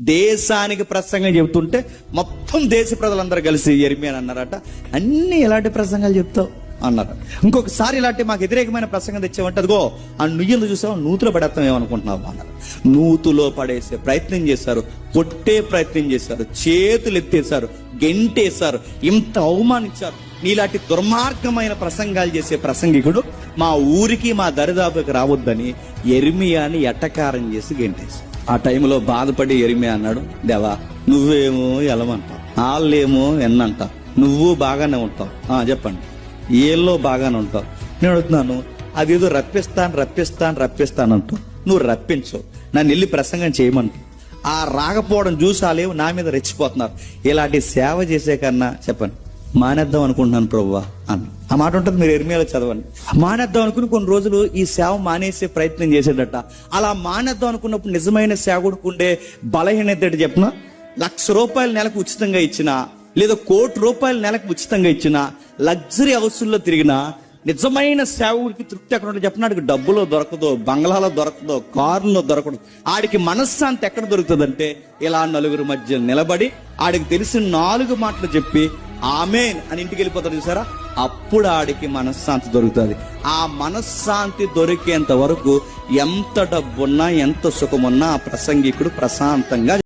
దేశానికి ప్రసంగం చెబుతుంటే మొత్తం దేశ ప్రజలందరూ కలిసి ఎరిమి అని అన్నారట. అన్ని ఇలాంటి ప్రసంగాలు చెప్తావు? అన్నారు. ఇంకొకసారి ఇలాంటి మాకు వ్యతిరేకమైన ప్రసంగం తెచ్చామంటే అదిగో ఆ నుయ్యలు చూసావు? నూతులో పడేస్తాం ఏమనుకుంటున్నావు అన్నారు. నూతులో పడేసే ప్రయత్నం చేశారు. కొట్టే ప్రయత్నం చేశారు. చేతులు ఎత్తేశారు. గెంటేశారు. ఇంత అవమానించారు. నీలాంటి దుర్మార్గమైన ప్రసంగాలు చేసే ప్రసంగికుడు మా ఊరికి మా దరిదాపుకి రావద్దని ఎర్మియాని ఎట్టకారం చేసి గెంటేశారు ఆ టైంలో బాధపడి ఎరిమే అన్నాడు దేవా నువ్వేమో ఎలమంటావు వాళ్ళేమో ఎన్నంటావు నువ్వు బాగానే ఉంటావు. చెప్పండి. ఏళ్ళో బాగానే ఉంటావు. నేను అడుగుతున్నాను అదేదో రప్పిస్తాను రప్పిస్తాను రప్పిస్తాను అంటావు నువ్వు రప్పించు నన్ను వెళ్ళి ప్రసంగం చేయమంటావు ఆ రాకపోవడం చూసాలేవు నా మీద రెచ్చిపోతున్నారు. ఇలాంటి సేవ చేసే కన్నా చెప్పండి. మానేద్దాం అనుకుంటున్నాను ప్రభువా అన్న ఆ మాట ఉంటుంది మీరు ఎర్మియాలో చదవండి. మానేద్దాం అనుకుని కొన్ని రోజులు ఈ సేవ మానేసే ప్రయత్నం చేసేటట్ట అలా మానేద్దాం అనుకున్నప్పుడు నిజమైన సేవకుడికి ఉండే బలహీనత ఏంటి చెప్పిన? లక్ష రూపాయలు నెలకు ఉచితంగా ఇచ్చిన లేదా కోటి రూపాయలు నెలకు ఉచితంగా ఇచ్చిన లగ్జరీ హౌసుల్లో తిరిగిన నిజమైన సేవకుడికి తృప్తి ఎక్కడ ఉంటుంది చెప్పిన? ఆడికి డబ్బులో దొరకదో బంగ్లాలో దొరకదో కారులో దొరకదు. ఆడికి మనశ్శాంతి ఎక్కడ దొరుకుతుందంటే ఇలా నలుగురు మధ్య నిలబడి ఆడికి తెలిసిన నాలుగు మాటలు చెప్పి ఆమెన్ అని ఇంటికి వెళ్ళిపోతాడు చూసారా? అప్పుడు ఆడికి మనశ్శాంతి దొరుకుతుంది. ఆ మనశ్శాంతి దొరికేంత వరకు ఎంత డబ్బున్నా ఎంత సుఖమున్నా ఆ ప్రసంగికుడు ప్రశాంతంగా